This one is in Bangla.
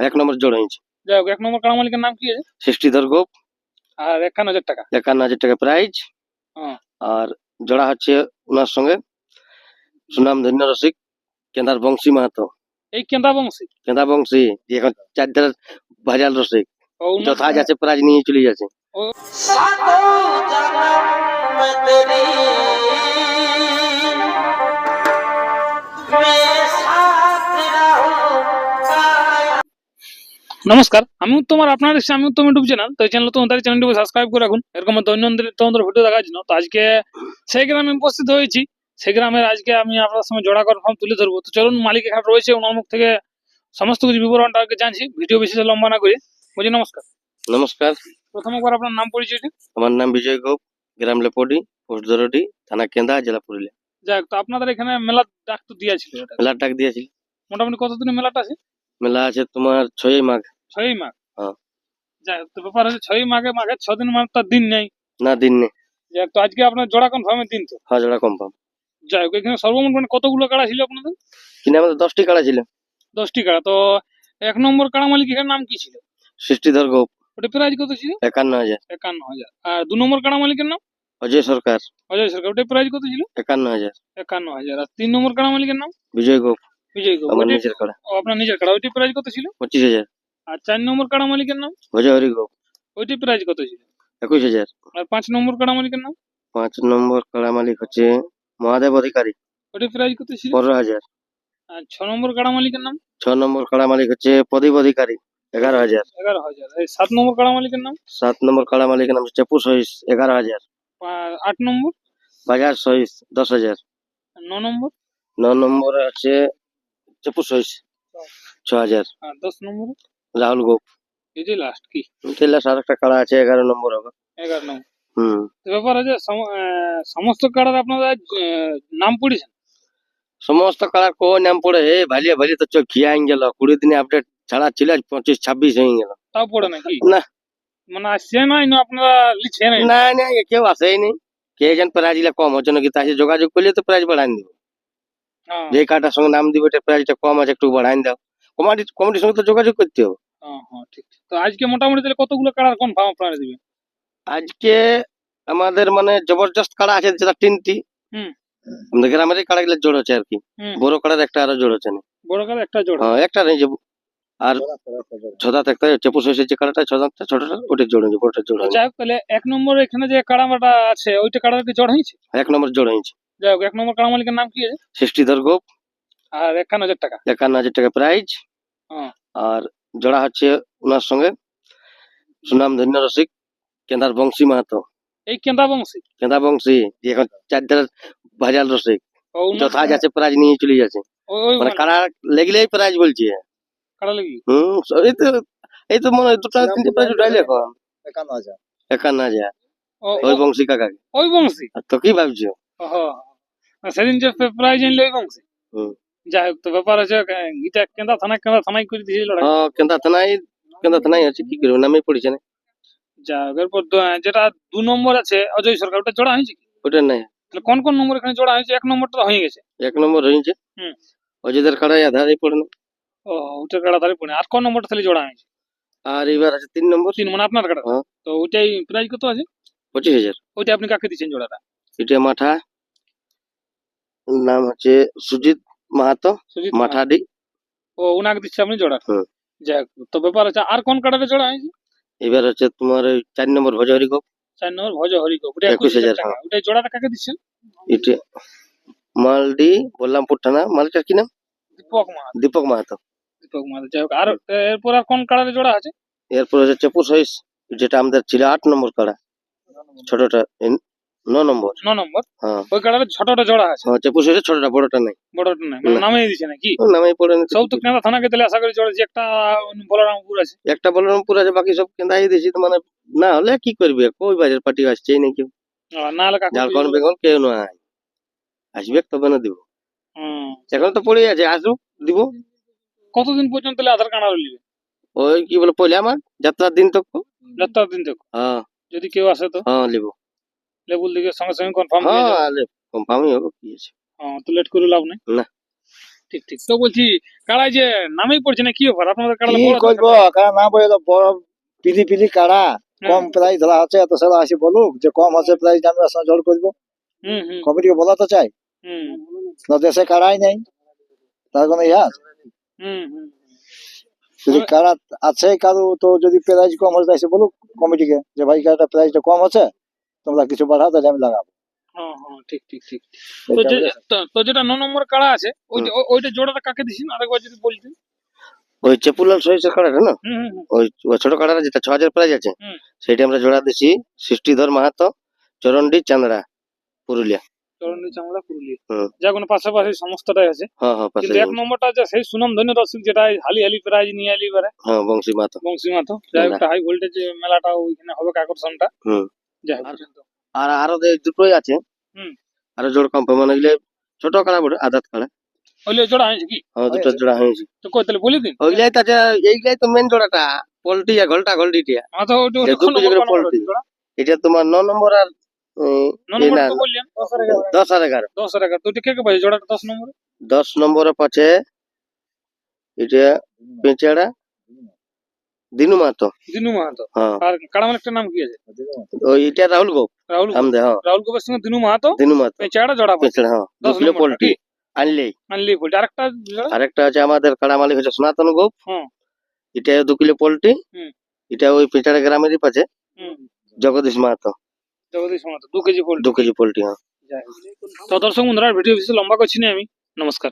এক নম্বর জোড় হয়েছে যাই হোক এক নম্বর কাড়া মালিকের নাম কি আছে? ষষ্ঠীধর গোপ। আর একান্ন হাজার টাকা। একান্ন হাজার টাকা প্রাইজ হ্যাঁ। আর জোড়া হচ্ছে ওনার সঙ্গে সুনাম ধন্য রসিক কেন্দার বংশী মাহাতো। এই কেন্দা বংশী? কেন্দা বংশী যে এখন চারধার ভাজাল রসিক। ও যথা যাচ্ছে প্রাইজ নিয়ে চলে যাচ্ছে। নমস্কার আমি উত্তম আর আপনার এসে আমি উত্তম ইউটিউব চ্যানেল তো এই চ্যানেল তো তাদের চ্যানেলটিকে সাবস্ক্রাইব করে রাখুন। এরকম দৈনন্দিন তোমাদের ভিডিও দেখার জন্য। তো আজকে সেই গ্রামে উপস্থিত হয়েছি। সেই গ্রামের আজকে আমি আপনার সঙ্গে জোড়া কনফার্ম তুলে ধরবো। তো চলুন মালিক এখানে রয়েছে ওনার মুখ থেকে সমস্ত কিছু বিবরণটা আগে জানছি। ভিডিও বেশি লম্বা না করে। বলছি নমস্কার। নমস্কার। প্রথম একবার আপনার নাম পরিচয়টি আমার নাম বিজয় গোপ গ্রাম লেপডি পোস্ট দরডি থানা কেন্দা জেলা পুরুলিয়া। যাক তো আপনাদের এখানে মেলা ডাক তো দিয়েছিল মেলার ডাক দিয়েছিল মোটামুটি কতদিনের মেলাটা আছে? মেলা আছে তোমার ছয়ই মাঘ। ছয়ই মাঘ। হ্যাঁ। যাই হোক, তো ব্যাপার হচ্ছে ছয়ই মাঘে মাঘে ছ দিন মাঘ তার দিন নেই। না দিন নেই। তো আজকে আপনার জোড়া কনফার্মের দিন তো। হ্যাঁ জোড়া কনফার্ম যাই হোক এখানে সর্বমোট মানে কতগুলো কাড়া ছিল আপনাদের? কিনে আমাদের দশটি কাড়া ছিল। দশটি কাড়া তো এক নম্বর কাড়া মালিক এখানে নাম কি ছিল? ষষ্ঠীধর গোপ। ওটা প্রাইজ কত ছিল? একান্ন হাজার। একান্ন হাজার। আর দু নম্বর কাড়া মালিকের নাম? অজয় সরকার। অজয় সরকার ওটা প্রাইজ কত ছিল? একান্ন হাজার। একান্ন হাজার। আর তিন নম্বর কাড়া মালিকের নাম? বিজয় গোপ। বিজয় গোপ। আমার নিজের কাড়া। আপনার নিজের কাড়া ওইটি প্রাইজ কত ছিল? পঁচিশ হাজার। আর চার নম্বর কাড়া মালিকের নাম? ভজহরি গোপ। ওইটি প্রাইজ কত ছিল? একুশ হাজার। আর পাঁচ নম্বর কাড়া মালিকের নাম? পাঁচ নম্বর কাড়া মালিক হচ্ছে মহাদেব অধিকারী। ওইটি প্রাইজ কত ছিল? পনেরো হাজার। আর ছ নম্বর কাড়া মালিকের নাম? ছ নম্বর কাড়া মালিক হচ্ছে প্রদীপ অধিকারী এগারো হাজার। এগারো হাজার। এই সাত নম্বর কাড়া মালিকের নাম? সাত নম্বর কাড়া মালিকের নাম হচ্ছে চেপু সহিস এগারো হাজার। আট নম্বর? বাজার সহিস দশ হাজার। ন নম্বর? ন নম্বরে আছে চেপু সহিস ছ হাজার। আর দশ নম্বর? রাহুল গোপ। লাস্ট কি? তেলাস আর একটা কাড়া আছে এগারো নম্বর হবে। এগারো নম্বর। হুম। ব্যাপার আছে সমস্ত কাড়ার আপনারা নাম পড়েছেন সমস্ত কাড়ার কো নাম পড়ে? হে ভালিয়ে ভালিয়ে তো চোখ গেল। কুড়ি দিনে আপডেট ছাড়া ছিল পঁচিশ ছাব্বিশ হয়ে গেল। তাও পড়ে নাকি? না। মানে আসছে নাই না আপনারা লিখছে নাই? না না কেউ আসেই কে যেন প্রাইজগুলা কম হচ্ছে নাকি তাই যোগাযোগ করলে তো প্রাইজ বাড়াই দিব যে কাটার সঙ্গে নাম দিবে এটা প্রাইজটা কম আছে একটু বাড়াই দাও। কমিটি কমিটির সঙ্গে তো যোগাযোগ করতে হবে। হ্যাঁ, হ্যাঁ, ঠিক। তো আজকে মোটামুটি তাহলে কতগুলো কাড়ার কনফার্ম আপনারা দিবেন? আজকে আমাদের মানে জবরদস্ত কাড়া আছে যেটা তিনটি। হুম। আমাদের গ্রামের কাড়া গুলো জোর আছে আর কি। হুম, বড় কাড়ার একটা আরও জোর আছে। না বড় কাড়া একটা জোড়া হ্যাঁ একটা নেই যে আর ছদাত একটা চেপু শেষের যে কাড়াটা ছদাতটা ছোটটা ওটা জোর হয়েছে বড়টা জোর তো হয়নি। যাই হোক তাহলে এক নম্বর এখানে যে কাড়ামাটা আছে ওইটা কাড়ার কি জোড় হয়েছে? এক নম্বর জোর হয়েছে। যাই হোক এক নম্বর কাড়া মালিকের নাম কি আছে? ষষ্ঠীধর গোপ। আর একান্ন হাজার টাকা। একান্ন হাজার টাকা প্রাইজ হ্যাঁ। আর জোড়া হচ্ছে ওনার সঙ্গে। সুনাম ধন্য রসিক কেন্দার বংশী মাহাতো। এই কেন্দা বংশী? কেন্দা বংশী যে এখন চারধার ভাজাল রসিক। যথা যাচ্ছে প্রাইজ নিয়ে চলে যাচ্ছে। মানে কারা লেগলেই প্রাইজ বলছে। কাড়া লাগি হম এই তো এই তো মনে হয় দুটো তিনটে প্রাইজ উঠাইলে এখন। একান্ন হাজার। একান্ন হাজার। ওই বংশী কাকাকে। ওই বংশী? তো কি ভাবছ? সেদিন যে প্রাইজ আনলে ওই বংশী? হুম। যাই হোক তো ব্যাপার আছে আহ, গীতা কেন্দা থানা কেন্দা থানায় করে দিয়েছে লড়াই হ্যাঁ কেন্দা থানায় কেন্দা থানায় আছে কি করব নামে পড়েছে না যাই হোক এরপর দু- যেটা দু নম্বর আছে অজয় সরকার ওটা জোড়া হয়েছে কি ওটা নাই তাহলে কোন কোন নম্বর এখানে জোড়া হয়েছে এক নম্বরটা তো হয়ে গেছে এক নম্বর হয়েছে হুম। অযোধ্যার কাড়াই আধারে পড়ে না ও ওটা কাড়া তাহলে পড়ে আর কোন নম্বরটা তাহলে জোড়া হয়েছে আর এবার আছে তিন নম্বর তিন মানে আপনার কাড়া হ্যাঁ। তো ওইটাই প্রাইস কত আছে পঁচিশ হাজার ওইটা আপনি কাকে দিচ্ছেন জোড়াটা এটা মাঠা নাম হচ্ছে সুজিত মাহাতো মাঠাডি। ও ওনাকে দিচ্ছে আপনি জোড়া? হোক তো ব্যাপার আছে আর কোন কাড়াটা জোড়া হয়েছে? এবার হচ্ছে তোমার ওই চার নম্বর ভজহরি গোপ। চার নম্বর ভজ হরি ওটা একুশ হাজার হাজার, টাকা। ওটাই জোড়াটা কাকে দিচ্ছেন এটা মালডি বললামপুর থানা মালিকটার কি নাম? দীপক মা দীপক মাহাতো। দীপক মা যাই হোক আর এরপর আর কোন কাড়াটা জোড়া আছে? এরপর হচ্ছে চেপু সহিস যেটা আমাদের ছিল আট নম্বর কাড়া। ছোটটা ন নম্বর। ন নম্বর? হ্যাঁ। ওই ছোটটা জোড়া আছে? হ্যাঁ ছোটটা বড়টা নাই। বড়টা নাই মানে না। নামে দিচ্ছে নাকি? পড়ে না সব তো করব। কেনা থানাকে তাহলে আশা করি একটা বলরামপুর আছে। একটা বলরামপুর আছে বাকি সব কেন্দাই তো মানে না হলে কি করবি? কই বাজার পার্টি কেউ না হলে কাকু ঝাড়খণ্ড বেঙ্গল কেউ নয় আসবে তবে না দিব। হুম। এখন তো পড়ে আছে আসুক দিব। কতদিন পর্যন্ত আধার কার্ড নিবে? ওই কি বলে আমার যাত্রার দিন তো। যাত্রার দিন থেকে হ্যাঁ। যদি কেউ আসে তো? হ্যাঁ লিব লেবুল দিকে সঙ্গে সঙ্গে কনফার্ম হ্যাঁ কনফার্মই হবে কি আছে? হ্যাঁ তো লেট করে লাভ নেই? না। ঠিক ঠিক। তো বলছি কাড়াই যে নামেই পড়ছে না কি ব্যাপার? আপনাদের কাড়া কি? করব কারণ না বলে তো বড় পিলি পিলি কাড়া। কম প্রাইস ধরা আছে এত সারা আসি বলুক যে কম আছে প্রাইস আমি জোর করব। হুম হুম। কমিটিকে বলা তো চাই। হুম। না দেশে কাড়াই নেই। তার কোনো ইয়ে আছে? হুম হুম। যদি কাড়া আছে কারও তো যদি প্রাইস কম হচ্ছে এসে বলুক কমিটিকে যে ভাই কাড়াটা প্রাইসটা কম আছে তোমরা কিছু বাড়াও তাহলে আমি লাগাবো। হ্যাঁ হ্যাঁ ঠিক ঠিক ঠিক। তো যেটা ন নম্বর কাড়া আছে ওইটা ওইটা জোড়াটা কাকে আরেকবার যদি বলতেন ওই চেপুলাল সহিসের কাড়াটা না? হুম হুম হুম। ওই ছোট কাড়াটা যেটা ছ হাজার প্রাইজ আছে আমরা জোড়া দিছি সৃষ্টিধর মাহাতো চরণডি চান্দড়া পুরুলিয়া। চামড়া পুরুলিয়া। হুম। যা কোনো পাশাপাশি সমস্তটাই আছে। হ্যাঁ পাশে কিন্তু এক নম্বরটা আছে সেই সুনাম ধন্য যেটা হালি হালি প্রাইজ নিয়ে আলি হ্যাঁ বংশী মাহাতো। বংশী মাতো যাই একটা হাই ভোল্টেজ মেলাটা ওইখানে হবে আকর্ষণটা আর- আর দুটোই আছে হুম। আরও জোড় কম মানে এগুলো ছোট কাড়া বটে আদাত কাড়া ওইলে জোড়া হয়েছে কি? হ্যাঁ দুটো জোড়া হয়েছে। তো কই তাহলে বলে দিন। তো আছে এইগুলাই তো মেন জোড়াটা পোল্ট্রি আর ঘলটা ঘলটিটিয়া ওটা দুটো পোল্ট্রি। এটা তোমার ন নম্বর আর দশ আর এগারো। দশ আর এগারো। তো ওইটা কে কে জোড়াটা দশ নম্বরে? দশ নম্বরে পাচ্ছে এটা পেঁচাড়া দিনু মাহাতো দিনু মাহাতো হ্যাঁ আর কাড়া মালিকটার নাম কি আছে ওই এটা রাহুল গোপ রাহুল আমদে হ্যাঁ রাহুল গোপের সঙ্গে দিনু মাহাতো দিনু মাহাতো পেঁচাড়া জোড়া পাইছে পেঁচাড়া হ্যাঁ দু দশ কিলো নম্বরটা, পোল্ট্রি কি? আনলেই আনলি বলতে আরেকটা জোড়া আরেকটা আছে আমাদের কাড়া মালিক হচ্ছে সনাতন গোপ হুম। এটা দু কিলো পোল্ট্রি হুম। এটা ওই পেঁচাড়া গ্রামেরই পাচ্ছে হুম জগদীশ মাহাতো জগদীশ মাহাতো দু কেজি পোল্ট্রি দু কেজি পোল্ট্রি হ্যাঁ তো দর্শক বন্ধুরা ভিডিও বেশি লম্বা করছি না আমি নমস্কার